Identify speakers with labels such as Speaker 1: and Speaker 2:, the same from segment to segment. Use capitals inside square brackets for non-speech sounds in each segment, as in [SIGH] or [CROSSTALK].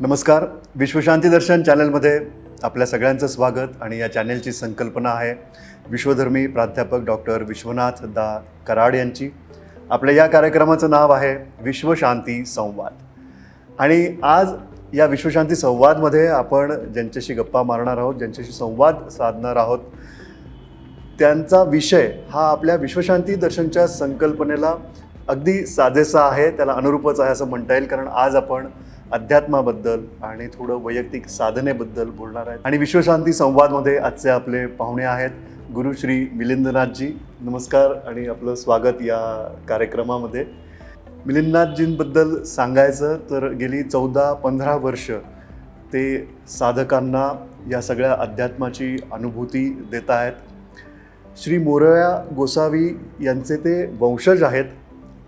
Speaker 1: नमस्कार. विश्वशांती दर्शन चॅनलमध्ये आपल्या सगळ्यांचं स्वागत आणि या चॅनेलची संकल्पना आहे विश्वधर्मी प्राध्यापक डॉक्टर विश्वनाथ दा कराड यांची. आपल्या या कार्यक्रमाचं नाव आहे विश्वशांती संवाद. आणि आज या विश्वशांती संवादमध्ये आपण ज्यांच्याशी गप्पा मारणार आहोत ज्यांच्याशी संवाद साधणार आहोत त्यांचा विषय हा आपल्या विश्वशांती दर्शनच्या संकल्पनेला अगदी साजेसा आहे त्याला अनुरूपच आहे असं म्हणता येईल कारण आज आपण अध्यात्माबद्दल आणि थोडं वैयक्तिक साधनेबद्दल बोलणार आहेत. आणि विश्वशांती संवादमध्ये आजचे आपले पाहुणे आहेत गुरु श्री मिलिंदनाथजी. नमस्कार आणि आपलं स्वागत या कार्यक्रमामध्ये. मिलिंदनाथजींबद्दल सांगायचं तर गेली चौदा पंधरा वर्ष ते साधकांना या सगळ्या अध्यात्माची अनुभूती देत आहेत. श्री मोरया गोसावी यांचे ते वंशज आहेत.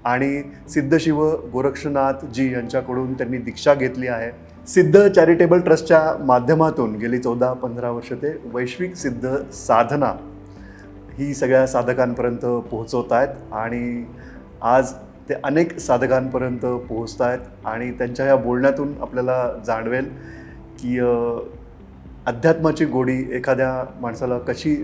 Speaker 1: आणि सिद्धशिव गोरक्षनाथ जी यांच्याकडून त्यांनी दीक्षा घेतली आहे. सिद्ध चॅरिटेबल ट्रस्टच्या माध्यमातून गेली चौदा पंधरा वर्ष ते वैश्विक सिद्ध साधना ही सगळ्या साधकांपर्यंत पोहोचवत आहेत आणि आज ते अनेक साधकांपर्यंत पोहोचत आहेत आणि त्यांच्या या बोलण्यातून आपल्याला जाणवेल की अध्यात्माची गोडी एखाद्या माणसाला कशी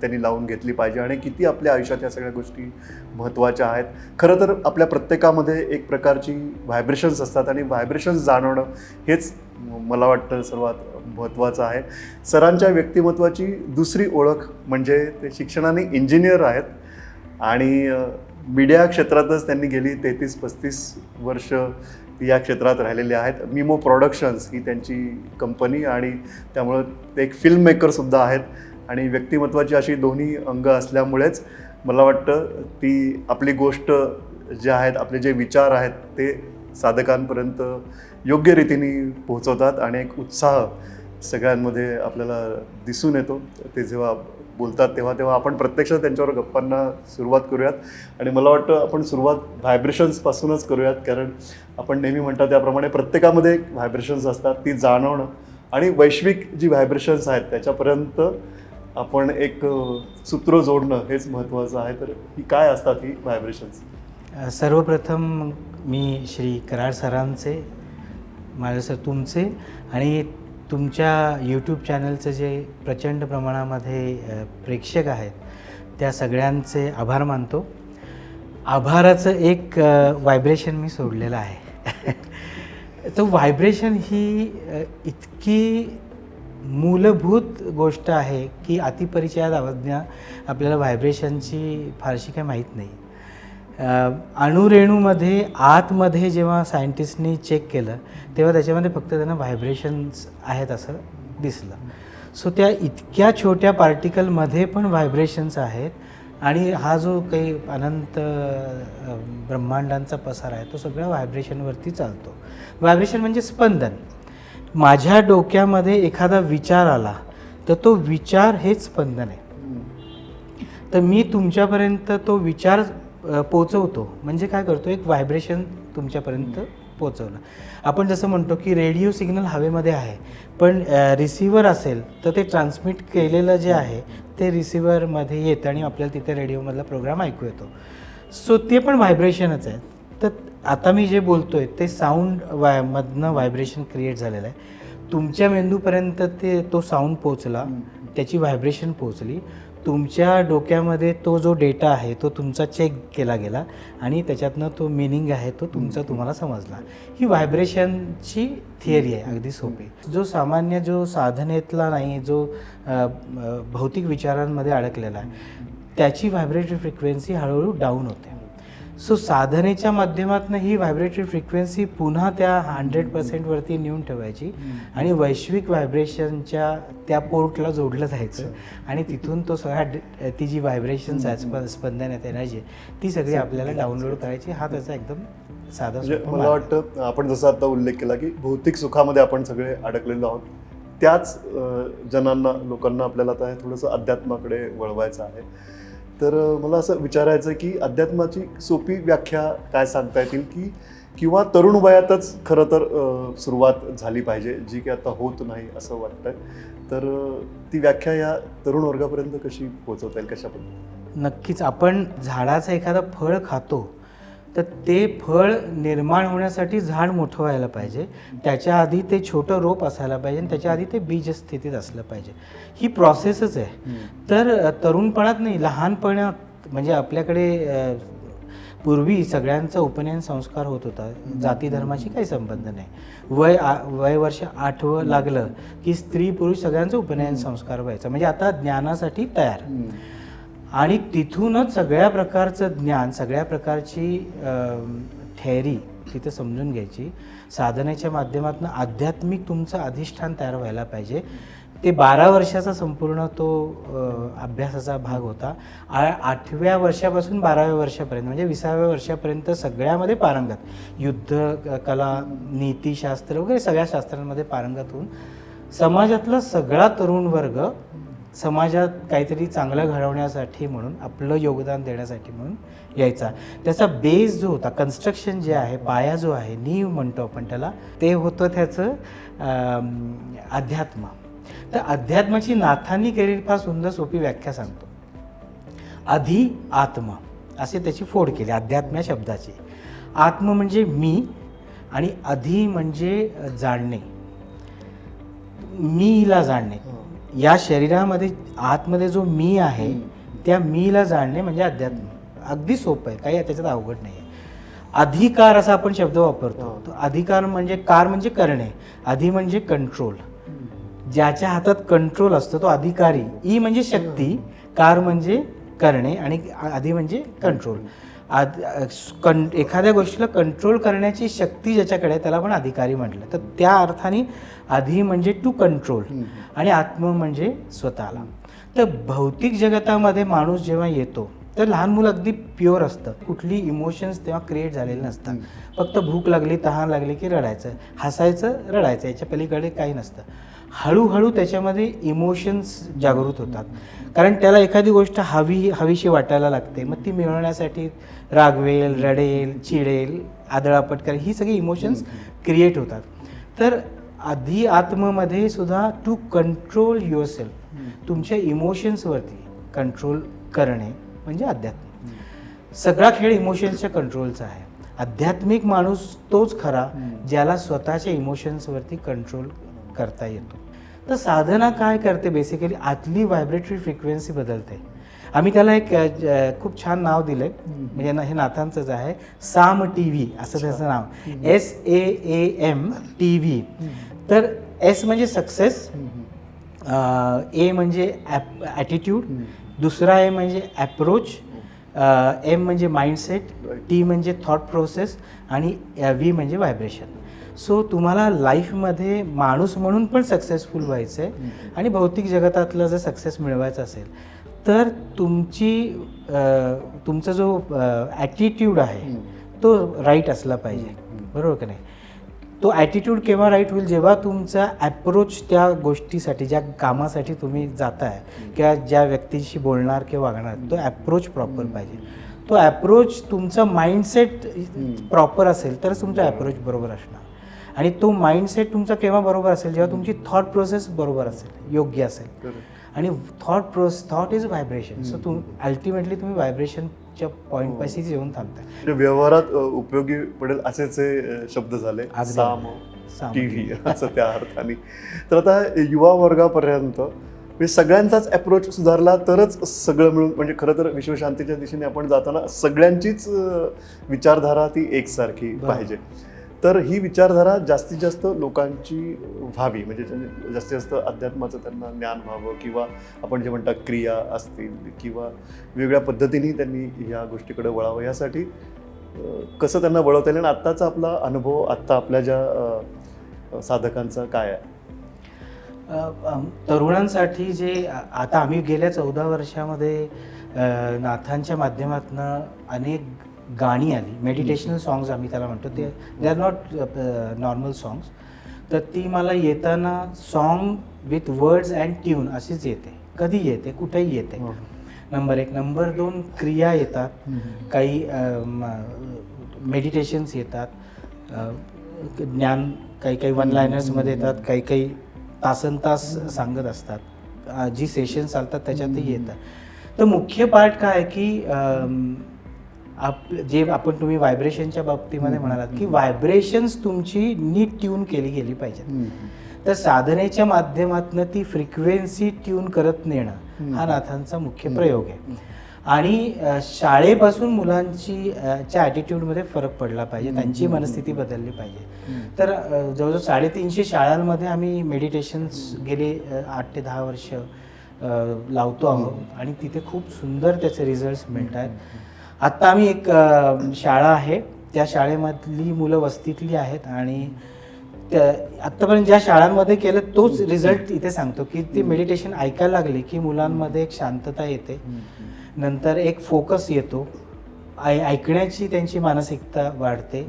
Speaker 1: त्यांनी लावून घेतली पाहिजे आणि किती आपल्या आयुष्यात या सगळ्या गोष्टी महत्त्वाच्या आहेत? खरं तर आपल्या प्रत्येकामध्ये एक प्रकारची व्हायब्रेशन्स असतात आणि व्हायब्रेशन्स जाणवणं हेच मला वाटतं सर्वात महत्त्वाचं आहे. सरांच्या व्यक्तिमत्वाची दुसरी ओळख म्हणजे ते शिक्षणाने इंजिनियर आहेत आणि मीडिया क्षेत्रातच त्यांनी गेली तेहतीस पस्तीस वर्ष या क्षेत्रात राहिलेले आहेत. मिमो प्रॉडक्शन्स ही त्यांची कंपनी आणि त्यामुळं ते एक फिल्म मेकरसुद्धा आहेत. आणि व्यक्तिमत्वाची अशी दोन्ही अंग असल्यामुळेच मला वाटतं ती आपली गोष्ट जे आहेत आपले जे विचार आहेत ते साधकांपर्यंत योग्य रीतीने पोहोचवतात आणि एक उत्साह सगळ्यांमध्ये आपल्याला दिसून येतो. ते जेव्हा बोलतात तेव्हा तेव्हा आपण प्रत्यक्ष त्यांच्यावर गप्पांना सुरुवात करूयात. आणि मला वाटतं आपण सुरुवात व्हायब्रेशन्सपासूनच करूयात कारण आपण नेहमी म्हणतात त्याप्रमाणे प्रत्येकामध्ये एक व्हायब्रेशन्स असतात ती जाणवणं आणि वैश्विक जी व्हायब्रेशन्स आहेत त्याच्यापर्यंत आपण एक सूत्र जोडणं हेच महत्त्वाचं आहे. तर ही काय असतात ही व्हायब्रेशन्स
Speaker 2: सर्वप्रथम मी श्री कराड सरांचे माझ्या सर तुमचे आणि तुमच्या यूट्यूब चॅनलचं जे प्रचंड प्रमाणामध्ये प्रेक्षक आहेत त्या सगळ्यांचे आभार मानतो. आभाराचं एक व्हायब्रेशन मी सोडलेलं आहे. [LAUGHS] तो व्हायब्रेशन ही इतकी मूलभूत गोष्ट आहे की अतिपरिचयात अवज्ञा आपल्याला व्हायब्रेशनची फारशी काही माहीत नाही. अणुरेणूमध्ये आतमध्ये जेव्हा सायंटिस्टनी चेक केलं तेव्हा त्याच्यामध्ये फक्त त्यांना व्हायब्रेशन्स आहेत असं दिसलं. सो त्या इतक्या छोट्या पार्टिकलमध्ये पण व्हायब्रेशन्स आहेत आणि हा जो काही अनंत ब्रह्मांडांचा पसार आहे तो सगळा व्हायब्रेशनवरती चालतो. व्हायब्रेशन म्हणजे स्पंदन. माझ्या डोक्यामध्ये एखादा विचार आला तर तो विचार हेच स्पंदन आहे. तर मी तुमच्यापर्यंत तो विचार पोचवतो. म्हणजे काय करतो एक व्हायब्रेशन तुमच्यापर्यंत पोचवलं आपण जसं म्हणतो की रेडिओ सिग्नल हवेमध्ये आहे पण रिसिवर असेल तर ते ट्रान्समिट केलेलं जे आहे ते रिसिवरमध्ये येतं आणि आपल्याला तिथे रेडिओमधला प्रोग्राम ऐकू येतो. सो ते पण व्हायब्रेशनच आहे. तर आता मी जे बोलतोय ते साऊंड वाय मधनं व्हायब्रेशन क्रिएट झालेलं आहे. तुमच्या मेंदूपर्यंत ते तो साऊंड पोचला त्याची व्हायब्रेशन पोचली. तुमच्या डोक्यामध्ये तो जो डेटा आहे तो तुमचा चेक केला गेला आणि त्याच्यातनं तो मिनिंग आहे तो तुमचा तुम्हाला समजला. ही व्हायब्रेशनची थिअरी आहे अगदी सोपी. जो सामान्य जो साधनेतला नाही जो भौतिक विचारांमध्ये अडकलेला आहे त्याची व्हायब्रेटरी फ्रिक्वेन्सी हळूहळू डाऊन होते. सो साधनेच्या माध्यमातून ही व्हायब्रेटरी फ्रिक्वेन्सी पुन्हा त्या हंड्रेड पर्सेंटवरती नेऊन ठेवायची. आणि वैश्विक व्हायब्रेशनच्या त्या पोर्टला जोडलं जायचं. आणि तिथून तो सगळा ड- ती जी व्हायब्रेशन्स स्पंदन आहेत एनर्जी ती सगळी आपल्याला डाउनलोड करायची. हा त्याचा एकदम साधा
Speaker 1: म्हणजे मला. वाटतं आपण जसं आता उल्लेख केला की भौतिक सुखामध्ये आपण सगळे अडकलेलो आहोत. त्याच अ, जनांना लोकांना आपल्याला आता थोडंसं अध्यात्माकडे वळवायचं आहे. तर मला असं विचारायचं की अध्यात्माची सोपी व्याख्या काय सांगता येतील की किंवा तरुण वयातच खरं तर सुरुवात झाली पाहिजे जी की आता होत नाही असं वाटतंय. तर ती व्याख्या या तरुण वर्गापर्यंत कशी पोहोचवता येईल? कशा पद्धतीने
Speaker 2: नक्कीच. आपण झाडाचं एखादं फळ खातो तर ते फळ निर्माण होण्यासाठी झाड मोठं व्हायला पाहिजे. त्याच्या आधी ते छोटं रोप असायला पाहिजे आणि त्याच्या आधी ते बीज स्थितीत असलं पाहिजे. ही प्रोसेसच आहे. तर तरुणपणात नाही लहानपणात म्हणजे आपल्याकडे पूर्वी सगळ्यांचा उपनयन संस्कार होत होता. जाती धर्माशी काही संबंध नाही. वय आ वय वर्ष आठवं लागलं की स्त्री पुरुष सगळ्यांचा उपनयन संस्कार व्हायचा. म्हणजे आता ज्ञानासाठी तयार. आणि तिथूनच सगळ्या प्रकारचं ज्ञान सगळ्या प्रकारची थेअरी तिथे समजून घ्यायची. साधनेच्या माध्यमातून आध्यात्मिक तुमचं अधिष्ठान तयार व्हायला पाहिजे. ते बारा वर्षाचा संपूर्ण तो अभ्यासाचा भाग होता. आ- आठव्या वर्षापासून बाराव्या वर्षापर्यंत म्हणजे विसाव्या वर्षापर्यंत सगळ्यामध्ये पारंगत. युद्ध क- कला नीतीशास्त्र वगैरे सगळ्या शास्त्रांमध्ये पारंगत होऊन समाजातला सगळा तरुण वर्ग समाजात काहीतरी चांगलं घडवण्यासाठी म्हणून आपलं योगदान देण्यासाठी म्हणून यायचा. त्याचा बेस जो होता कन्स्ट्रक्शन जे आहे पाया जो आहे नीव म्हणतो आपण त्याला ते होतं त्याचं अध्यात्म. तर अध्यात्माची नाथांनी केलेली फार सुंदर सोपी व्याख्या सांगतो. आधी आत्मा असे त्याची फोड केली अध्यात्म या शब्दाची. आत्म म्हणजे मी आणि अधि म्हणजे जाणणे. मीला जाणणे. या शरीरामध्ये आतमध्ये जो मी आहे त्या मीला जाणणे म्हणजे अध्यात्म अगदी सोपं आहे. काही त्याच्यात अवघड नाही आहे. अधिकार असा आपण शब्द वापरतो. तो अधिकार म्हणजे कार म्हणजे करणे. अधि म्हणजे कंट्रोल ज्याच्या हातात कंट्रोल असतो तो अधिकारी. ई म्हणजे शक्ती. कार म्हणजे करणे आणि आधी म्हणजे कंट्रोल आद कं एखाद्या गोष्टीला कंट्रोल करण्याची शक्ती ज्याच्याकडे आहे त्याला आपण अधिकारी म्हटलं. तर त्या अर्थाने आधी म्हणजे टू कंट्रोल आणि आत्म म्हणजे स्वतःला. तर भौतिक जगतामध्ये माणूस जेव्हा येतो तर लहान मुलं अगदी प्युअर असतं कुठली इमोशन्स तेव्हा क्रिएट झालेले नसतात. फक्त भूक लागली तहान लागली की रडायचं. हसायचं रडायचं. याच्या पलीकडे काही नसतं. हळूहळू त्याच्यामध्ये इमोशन्स जागृत होतात. कारण त्याला एखादी गोष्ट हवी हवीशी वाटायला लागते. मग ती मिळवण्यासाठी रागवेल रडेल चिडेल आदळापट करेल ही सगळी इमोशन्स क्रिएट होतात. तर आधी आत्ममध्ये सुद्धा टू कंट्रोल युअर सेल्फ तुमच्या इमोशन्सवरती कंट्रोल करणे म्हणजे अध्यात्म सगळा खेळ इमोशन्सच्या कंट्रोलचा आहे. आध्यात्मिक माणूस तोच खरा ज्याला स्वतःच्या इमोशन्सवरती कंट्रोल करता येतो. तर साधना काय करते? बेसिकली आतली व्हायब्रेटरी फ्रिक्वेन्सी बदलते. आम्ही त्याला एक खूप छान नाव दिलंय. म्हणजे ना- हे नाथांचंच आहे. साम टी व्ही असं त्याचं नाव. S A A M T V तर एस म्हणजे सक्सेस ए म्हणजे ॲटिट्यूड दुसरा ए म्हणजे ॲप्रोच एम म्हणजे माइंडसेट टी म्हणजे थॉट प्रोसेस आणि व्ही म्हणजे व्हायब्रेशन सो तुम्हाला लाईफमध्ये माणूस म्हणून पण सक्सेसफुल व्हायचं आहे आणि भौतिक जगतातलं जर सक्सेस मिळवायचं असेल तर तुमची तुमचा जो ॲटिट्यूड आहे तो राईट असला पाहिजे. बरोबर का नाही? तो ॲटिट्यूड केव्हा राईट होईल? जेव्हा तुमचा ॲप्रोच त्या गोष्टीसाठी ज्या कामासाठी तुम्ही जाताय किंवा ज्या व्यक्तीशी बोलणार किंवा वागणार तो ॲप्रोच प्रॉपर पाहिजे. तो ॲप्रोच तुमचा माइंडसेट प्रॉपर असेल तरच तुमचा ॲप्रोच बरोबर असणार. आणि तो माइंडसेट तुमचा केव्हा बरोबर असेल? जेव्हा तुमची थॉट प्रोसेस बरोबर असेल योग्य असेल. आणि thought pros thought is vibration so तुम अल्टिमेटली तुम्ही व्हायब्रेशनच्या पॉईंटपाशीच येऊन थांबताय.
Speaker 1: म्हणजे व्यवहारात उपयोगी पडेल असेच हे, शब्द झाले. टी व्ही असं त्या अर्थाने. तर आता युवा वर्गापर्यंत म्हणजे सगळ्यांचाच अप्रोच सुधारला तरच सगळं मिळून म्हणजे खरं तर विश्वशांतीच्या दिशेने आपण जाताना सगळ्यांचीच विचारधारा ती एकसारखी. पाहिजे. तर ही विचारधारा जास्तीत जास्त लोकांची व्हावी. म्हणजे जास्तीत जास्त अध्यात्माचं त्यांना ज्ञान व्हावं किंवा आपण जे म्हणतात क्रिया असतील किंवा वेगळ्या पद्धतीने त्यांनी ह्या गोष्टीकडे वळावं यासाठी कसं त्यांना वळवता येईल आणि आत्ताचा आपला अनुभव आत्ता आपल्या ज्या साधकांचा काय आहे?
Speaker 2: तरुणांसाठी जे आता आम्ही गेल्या चौदा वर्षामध्ये नाथांच्या माध्यमातून अनेक गाणी आली. मेडिटेशनल सॉंग्स आम्ही त्याला म्हणतो. ते they are not normal songs तर ती मला येताना song with words and tune अशीच येते. कधी येते? कुठेही येते. नंबर एक. नंबर दोन क्रिया येतात. काही मेडिटेशन्स येतात. ज्ञान काही काही वन लायनर्समध्ये येतात. काही काही तासन तास सांगत असतात. जी सेशन चालतात त्याच्यातही येतात. तर मुख्य पार्ट काय आहे की आप जे आपण तुम्ही व्हायब्रेशनच्या बाबतीमध्ये म्हणालात की व्हायब्रेशन्स तुमची नीट ट्यून केली गेली पाहिजेत. तर साधनेच्या माध्यमातून ती फ्रिक्वेन्सी ट्यून करत नेणं हा नाथांचा मुख्य प्रयोग आहे. आणि शाळेपासून मुलांची च्या ॲटिट्यूडमध्ये फरक पडला पाहिजे त्यांची मनस्थिती बदलली पाहिजे. तर जवळजवळ साडेतीनशे शाळांमध्ये आम्ही मेडिटेशन्स गेले आठ ते दहा वर्ष लावतो आहोत. आणि तिथे खूप सुंदर त्याचे रिझल्ट्स मिळत आहेत आत्ता आम्ही एक शाळा आहे. त्या शाळेमधली मुलं वस्तीतली आहेत आणि त्या आत्तापर्यंत ज्या शाळांमध्ये केलं तोच रिझल्ट इथे सांगतो की ती मेडिटेशन ऐकायला लागली की मुलांमध्ये एक शांतता येते. नंतर एक फोकस येतो. ऐ ऐकण्याची त्यांची मानसिकता वाढते.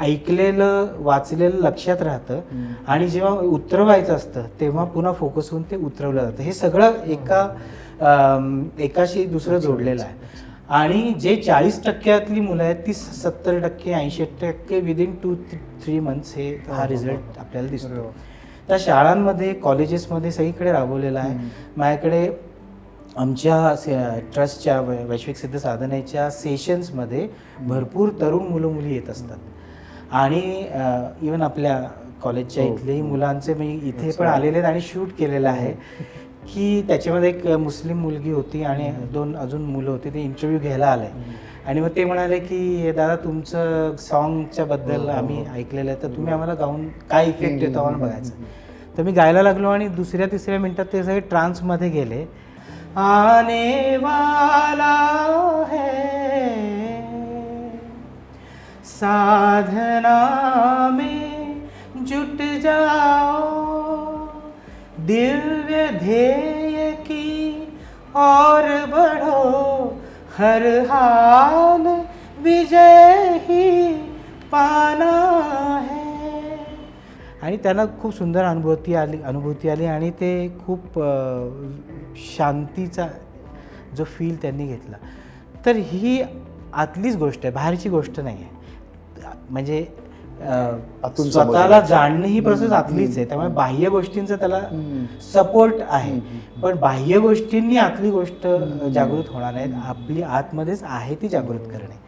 Speaker 2: ऐकलेलं वाचलेलं लक्षात राहतं. आणि जेव्हा उतरवायचं असतं तेव्हा पुन्हा फोकस होऊन ते उतरवलं जातं. हे सगळं एका अम, एकाशी दुसरं जोडलेलं आहे. आणि जे चाळीस टक्क्यातली मुलं आहेत ती सत्तर टक्के ऐंशी टक्के विदिन टू थ्री मंथ्स हे हा रिझल्ट आपल्याला दिसतो. त्या शाळांमध्ये कॉलेजेसमध्ये सगळीकडे राबवलेला आहे. माझ्याकडे आमच्या ट्रस्टच्या वैश्विक सिद्ध साधनेच्या सेशन्समध्ये भरपूर तरुण मुलं मुली येत असतात. आणि इवन आपल्या कॉलेजच्या इथलेही मुलांचे मी इथे पण आलेले आहेत आणि शूट केलेलं आहे. की त्याच्यामध्ये एक मुस्लिम मुलगी होती आणि दोन अजून मुलं होती ते इंटरव्ह्यू घ्यायला आले. आणि मग ते म्हणाले की दादा तुमचं सॉन्गच्या बद्दल आम्ही ऐकलेलं आहे तर तुम्ही आम्हाला गाऊन काय इफेक्ट येतो आम्हाला बघायचं. तर मी गायला लागलो आणि दुसऱ्या तिसऱ्या मिनिटात ते सगळे ट्रान्समध्ये गेले. आने वाला है साधना में जुट जाओ दिव्य ध्येय की और बढ़ो हर हाल विजय ही पाना है। आणि त्यांना खूप सुंदर अनुभूती आली अनुभूती आली आणि ते खूप शांतीचा जो फील त्यांनी घेतला. तर ही आतलीच गोष्ट आहे बाहेरची गोष्ट नाही आहे म्हणजे स्वतःला. जाणणं ही प्रोसेस आतलीच आहे. त्यामुळे बाह्य गोष्टींचा त्याला सपोर्ट आहे. पण बाह्य गोष्टींनी आतली गोष्ट जागृत होणार नाही आपली आतमध्येच आहे ती जागृत करणे.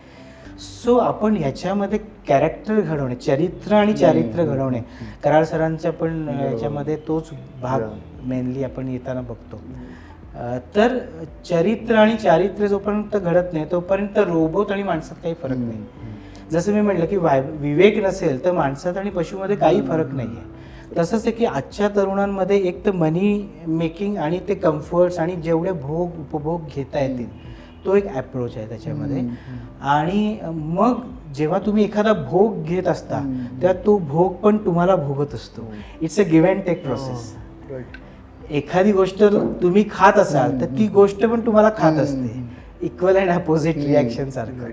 Speaker 2: सो आपण ह्याच्यामध्ये कॅरेक्टर घडवणे चरित्र आणि चारित्र्य घडवणे. कराड सरांच्या पण याच्यामध्ये तोच भाग मेनली आपण येताना बघतो. तर चरित्र आणि चारित्र्य जोपर्यंत घडत नाही तोपर्यंत रोबोट आणि माणसात काही फरक नाही. जसं मी म्हटलं की वाय विवेक नसेल तर माणसात आणि पशुमध्ये काही फरक नाही आहे तसंच आहे की आजच्या तरुणांमध्ये एक तर मनी मेकिंग आणि ते कम्फर्ट्स आणि जेवढे भोग उपभोग घेता येतील तो एक अप्रोच आहे त्याच्यामध्ये. आणि मग जेव्हा तुम्ही एखादा भोग घेत असता तेव्हा तो भोग पण तुम्हाला भोगत असतो. It's a give and take process एखादी गोष्ट तुम्ही खात असाल तर ती गोष्ट पण तुम्हाला खात असते. इक्वल अँड अपोजिट रिॲक्शन सारखं.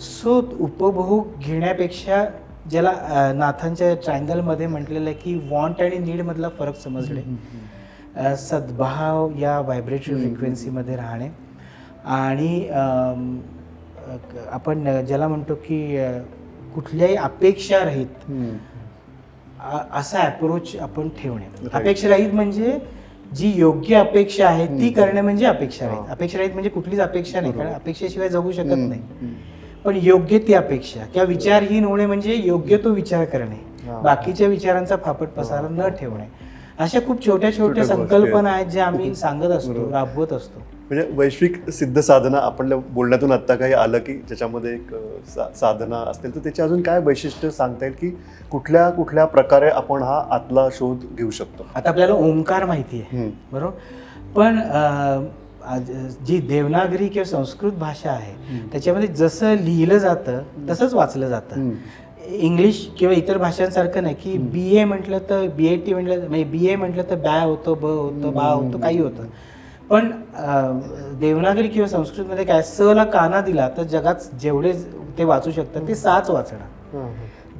Speaker 2: सो उपभोग घेण्यापेक्षा ज्याला नाथांच्या ट्रायंगलमध्ये म्हटलेलं आहे की वॉन्ट आणि नीडमधला फरक समजले सद्भाव या व्हायब्रेटरी फ्रिक्वेन्सीमध्ये राहणे. आणि आपण ज्याला म्हणतो की कुठल्याही अपेक्षा रहित असा अप्रोच आपण ठेवणे. अपेक्षा रहित म्हणजे जी योग्य अपेक्षा आहे ती करणे म्हणजे अपेक्षा रहित. अपेक्षा रहित म्हणजे कुठलीच अपेक्षा नाही कारण. अपेक्षेशिवाय जगू शकत. नाही. पण योग्य ती अपेक्षा किंवा विचारहीन होणे म्हणजे योग्य तो विचार करणे. बाकीच्या विचारांचा फापट पसारा न ठेवणे अशा खूप छोट्या छोट्या संकल्पना
Speaker 1: आहेत.
Speaker 2: ज्या आम्ही सांगत असतो. राबवत असतो
Speaker 1: म्हणजे वैश्विक सिद्ध साधना आपल्या बोलण्यातून आत्ता काही आलं की ज्याच्यामध्ये एक सा साधना असतील तर त्याची अजून काय वैशिष्ट्य सांगता येईल की कुठल्या कुठल्या प्रकारे आपण हा आतला शोध घेऊ शकतो
Speaker 2: आता आपल्याला ओंकार माहिती आहे. बरोबर पण जी देवनागरी किंवा संस्कृत भाषा आहे त्याच्यामध्ये जसं लिहिलं जातं तसंच वाचलं जातं. इंग्लिश किंवा इतर भाषांसारखं नाही की बी ए म्हटलं तर बी ए टी म्हटलं म्हणजे बी ए म्हटलं तर बॅ होतं ब होतं बा होतं काही होतं. पण देवनागरी किंवा संस्कृतमध्ये काय स ला काना दिला तर जगात जेवढे ते वाचू शकतात ते साच वाचणार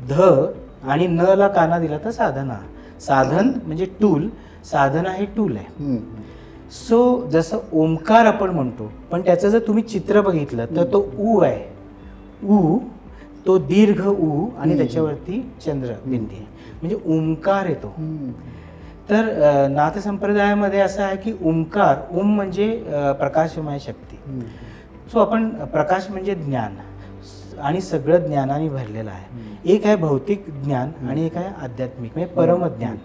Speaker 2: ध आणि न ला काना दिला तर साधना. साधन म्हणजे टूल. साधना हे टूल आहे. सो जसं ओंकार आपण म्हणतो पण त्याचं जर तुम्ही चित्र बघितलं तर तो ऊ आहे. ऊ तो दीर्घ ऊ आणि त्याच्यावरती चंद्र बिंदी आहे. म्हणजे ओंकार येतो. तर अ, नाथ संप्रदायामध्ये असं आहे की ओंकार ओम म्हणजे प्रकाशमय शक्ती. सो आपण प्रकाश म्हणजे ज्ञान. आणि सगळं ज्ञानाने भरलेलं आहे. एक आहे भौतिक ज्ञान आणि एक आहे आध्यात्मिक म्हणजे परमज्ञान.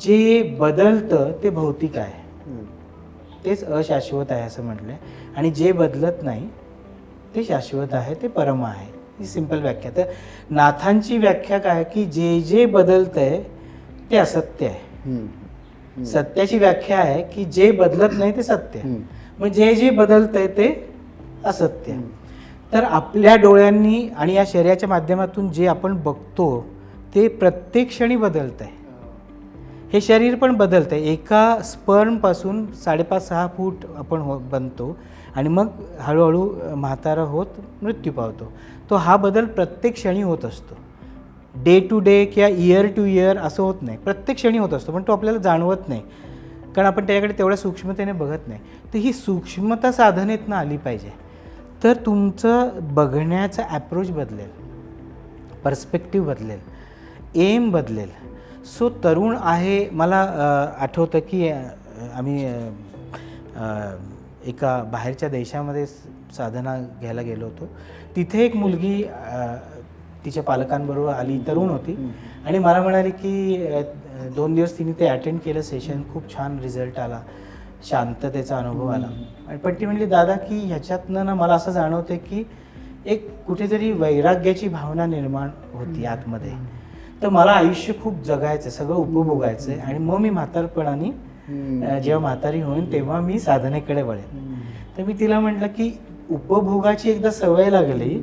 Speaker 2: जे बदलतं ते भौतिक आहे. तेच अशाश्वत आहे असं म्हटलंय. आणि जे बदलत नाही ते शाश्वत आहे ते परम आहे. ही सिंपल व्याख्या. तर नाथांची व्याख्या काय? की जे जे बदलतंय ते असत्य आहे. सत्याची व्याख्या आहे की जे बदलत नाही ते सत्य आहे. मग जे जे बदलतंय ते असत्य आहे. तर आपल्या डोळ्यांनी आणि या शरीराच्या माध्यमातून जे आपण बघतो ते प्रत्येक क्षणी बदलत आहे हे शरीर पण बदलतं आहे एका स्पर्मपासून साडेपाच सहा फूट आपण हो बनतो आणि मग हळूहळू म्हातारा होत मृत्यू पावतो. तो हा बदल प्रत्येक क्षणी होत असतो. डे टू डे किंवा इयर टू इयर असं होत नाही. प्रत्येक क्षणी होत असतो पण तो आपल्याला जाणवत नाही. कारण आपण त्याच्याकडे तेवढ्या सूक्ष्मतेने बघत नाही. तर ही सूक्ष्मता साधनेतनं आली पाहिजे. तर तुमचं बघण्याचा ॲप्रोच बदलेल. पर्स्पेक्टिव्ह बदलेल. एम बदलेल. सो तरुण आहे. मला आठवतं की आम्ही एका बाहेरच्या देशामध्ये साधना घ्यायला गेलो होतो. तिथे एक मुलगी तिच्या पालकांबरोबर आली तरुण होती. आणि मला म्हणाली की दोन दिवस तिने ते अटेंड केलं सेशन खूप छान रिझल्ट आला. शांततेचा अनुभव आला. आणि पण ती म्हणली दादा की ह्याच्यातनं ना मला असं जाणवते की एक कुठेतरी वैराग्याची भावना निर्माण होती आतमध्ये. तर मला आयुष्य खूप जगायचं सगळं उपभोगायचं आहे आणि मग मी म्हातारपणाने जेव्हा म्हातारी होईन तेव्हा मी साधनेकडे वळेन. तर मी तिला म्हटलं की उपभोगाची एकदा सवय लागली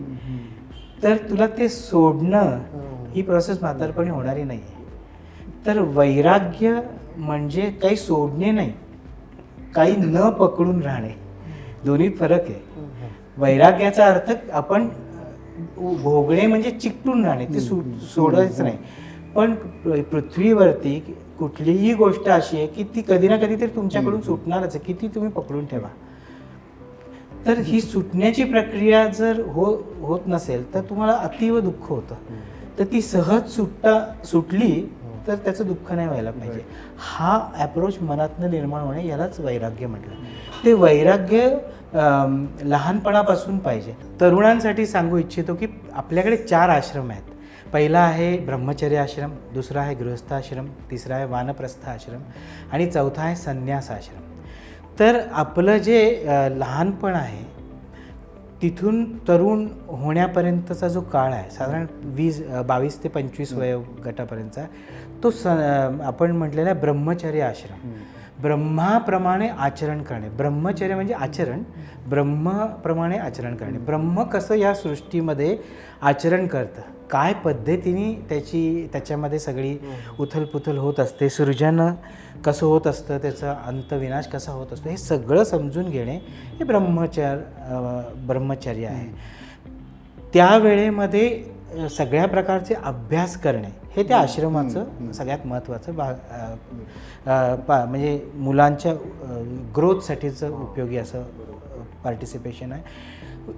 Speaker 2: तर तुला ते सोडणं ही. प्रोसेस म्हातारपणी होणारी नाही तर वैराग्य म्हणजे काही सोडणे नाही काही न पकडून राहणे. दोन्हीत फरक आहे. वैराग्याचा अर्थ आपण भोगणे म्हणजे चिकटून राहणे ते सोडायचं नाही. पण पृथ्वीवरती कुठलीही गोष्ट अशी आहे की ती कधी ना कधी तरी तुमच्याकडून सुटणारच आहे. किती तुम्ही पकडून ठेवा. तर ही सुटण्याची प्रक्रिया जर हो होत नसेल तर तुम्हाला अतीव दुःख होतं. तर ती सहज सुटता सुटली तर त्याचं दुःख नाही व्हायला पाहिजे. हा ॲप्रोच मनातनं निर्माण होणे यालाच वैराग्य म्हटलं. ते वैराग्य लहानपणापासून पाहिजे. तरुणांसाठी सांगू इच्छितो की आपल्याकडे चार आश्रम आहेत. पहिला आहे ब्रह्मचर्य आश्रम दुसरा आहे गृहस्थाश्रम तिसरा आहे वानप्रस्थ आश्रम आणि चौथा आहे संन्यास आश्रम. तर आपलं जे लहानपण आहे तिथून तरुण होण्यापर्यंतचा जो काळ आहे साधारण वीस बावीस ते पंचवीस वय गटापर्यंतचा तो स आपण म्हटलेला आहे ब्रह्मचर्य आश्रम. ब्रह्माप्रमाणे आचरण करणे. ब्रह्मचर्य म्हणजे आचरण. ब्रह्मप्रमाणे आचरण करणे. ब्रह्म कसं या सृष्टीमध्ये आचरण करतं? काय पद्धतीने त्याची त्याच्यामध्ये सगळी उथलपुथल होत असते? सृजन कसं होत असतं? त्याचा अंतविनाश कसा होत असतो? हे सगळं समजून घेणे हे ब्रह्मचर ब्रह्मचर्य आहे. त्या वेळेमध्ये सगळ्या प्रकारचे अभ्यास करणे. हे त्या आश्रमाचं सगळ्यात महत्त्वाचं भाग पा म्हणजे मुलांच्या ग्रोथसाठीचं उपयोगी असं पार्टिसिपेशन आहे.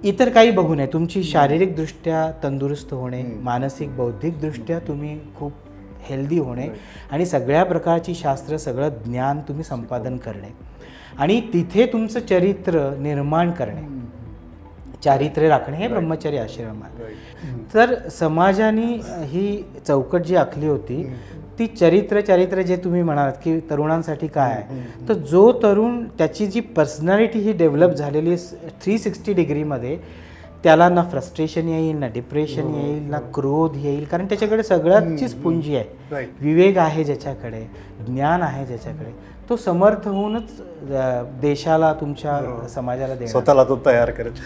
Speaker 2: इतर काही बघू नये. तुमची शारीरिकदृष्ट्या तंदुरुस्त होणे मानसिक बौद्धिकदृष्ट्या तुम्ही खूप हेल्दी होणे आणि सगळ्या प्रकारची शास्त्र सगळं ज्ञान तुम्ही संपादन करणे आणि तिथे तुमचं चरित्र निर्माण करणे. चारित्र्य राखणे हे ब्रह्मचर्य आश्रम आहे. तर समाजाने ही चौकट जी आखली होती ती चरित्र चारित्र्य जे तुम्ही म्हणालात की तरुणांसाठी काय आहे तर जो तरुण त्याची जी पर्सनॅलिटी ही डेव्हलप झालेली थ्री सिक्स्टी डिग्रीमध्ये त्याला ना फ्रस्ट्रेशन येईल ना डिप्रेशन येईल ना क्रोध येईल कारण त्याच्याकडे सगळ्याचीच पुंजी आहे. विवेक आहे ज्याच्याकडे ज्ञान आहे ज्याच्याकडे तो समर्थ होऊनच देशाला तुमच्या समाजाला देणार.
Speaker 1: स्वतःला तो तयार करत